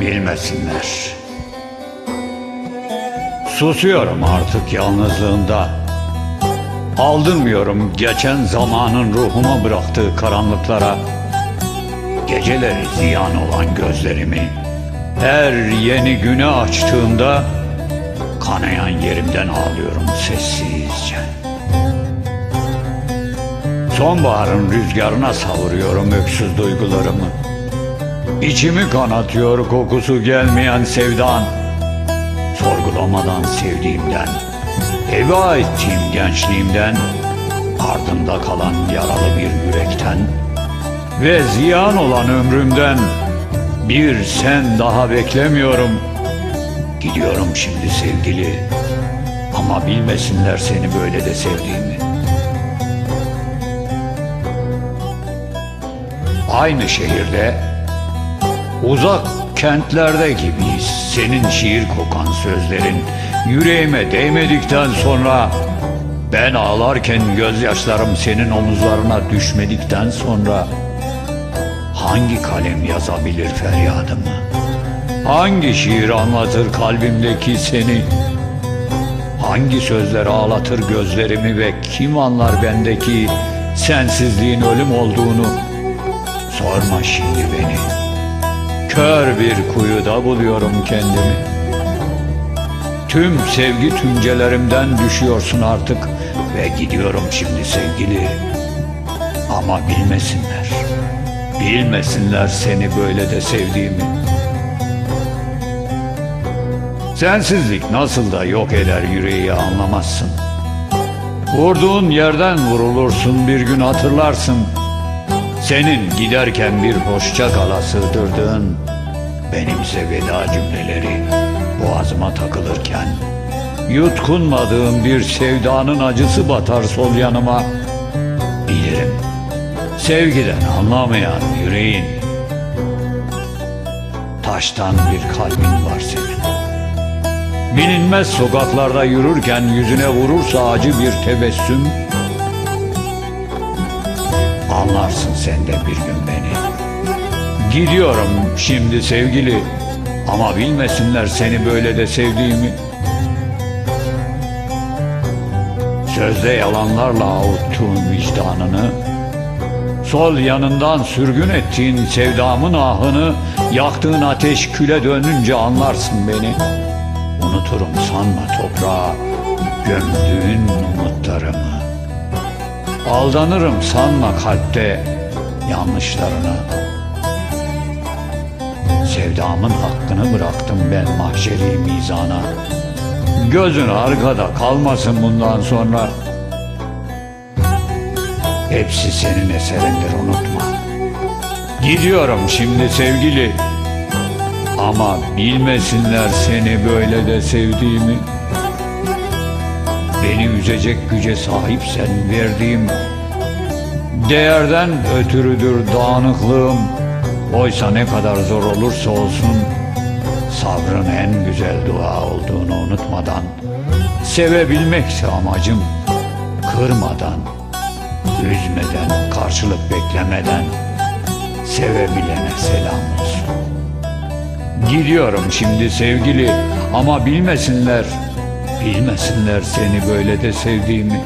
bilmesinler. Susuyorum artık yalnızlığımda. Aldırmıyorum geçen zamanın ruhuma bıraktığı karanlıklara. Geceleri ziyan olan gözlerimi her yeni güne açtığımda kanayan yerimden ağlıyorum sessizce. Sonbaharın rüzgarına savuruyorum öksüz duygularımı. İçimi kanatıyor kokusu gelmeyen sevdan. Sorgulamadan sevdiğimden, heba ettiğim gençliğimden, ardında kalan yaralı bir yürekten ve ziyan olan ömrümden bir sen daha beklemiyorum. Gidiyorum şimdi sevgili ama bilmesinler seni böyle de sevdiğimi. Aynı şehirde uzak kentlerde gibiyiz. Senin şiir kokan sözlerin yüreğime değmedikten sonra ben ağlarken gözyaşlarım senin omuzlarına düşmedikten sonra hangi kalem yazabilir feryadımı? Hangi şiir anlatır kalbimdeki seni? Hangi sözler ağlatır gözlerimi ve kim anlar bendeki sensizliğin ölüm olduğunu? Sorma şimdi beni. Kör bir kuyuda buluyorum kendimi. Tüm sevgi tüncelerimden düşüyorsun artık ve gidiyorum şimdi sevgili. Ama bilmesinler. Bilmesinler seni böyle de sevdiğimi. Sensizlik nasıl da yok eder yüreği anlamazsın. Vurduğun yerden vurulursun bir gün hatırlarsın. Senin giderken bir hoşça kala sığdırdığın benimse veda cümleleri boğazıma takılırken yutkunmadığım bir sevdanın acısı batar sol yanıma. Bilirim sevgiden anlamayan yüreğin taştan bir kalbin var senin. Bilinmez sokaklarda yürürken yüzüne vurursa acı bir tebessüm Anlarsın sen de bir gün beni. Gidiyorum şimdi sevgili Ama bilmesinler seni böyle de sevdiğimi. Sözde yalanlarla avuttuğun vicdanını Sol yanından sürgün ettiğin sevdamın ahını Yaktığın ateş küle dönünce anlarsın beni. Unuturum sanma toprağa Gömdüğün umutlarımı Aldanırım sanma kalpte yanlışlarına Sevdamın hakkını bıraktım ben mahşeri mizana. Gözün arkada kalmasın bundan sonra. Hepsi senin eserindir unutma. Gidiyorum şimdi sevgili. Ama bilmesinler seni böyle de sevdiğimi Beni üzecek güce sahipsen verdiğim Değerden ötürüdür dağınıklığım. Oysa ne kadar zor olursa olsun Sabrın en güzel dua olduğunu unutmadan Sevebilmekse amacım Kırmadan Üzmeden, karşılık beklemeden Sevebilene selam olsun. Gidiyorum şimdi sevgili ama bilmesinler Bilmesinler seni böyle de sevdiğimi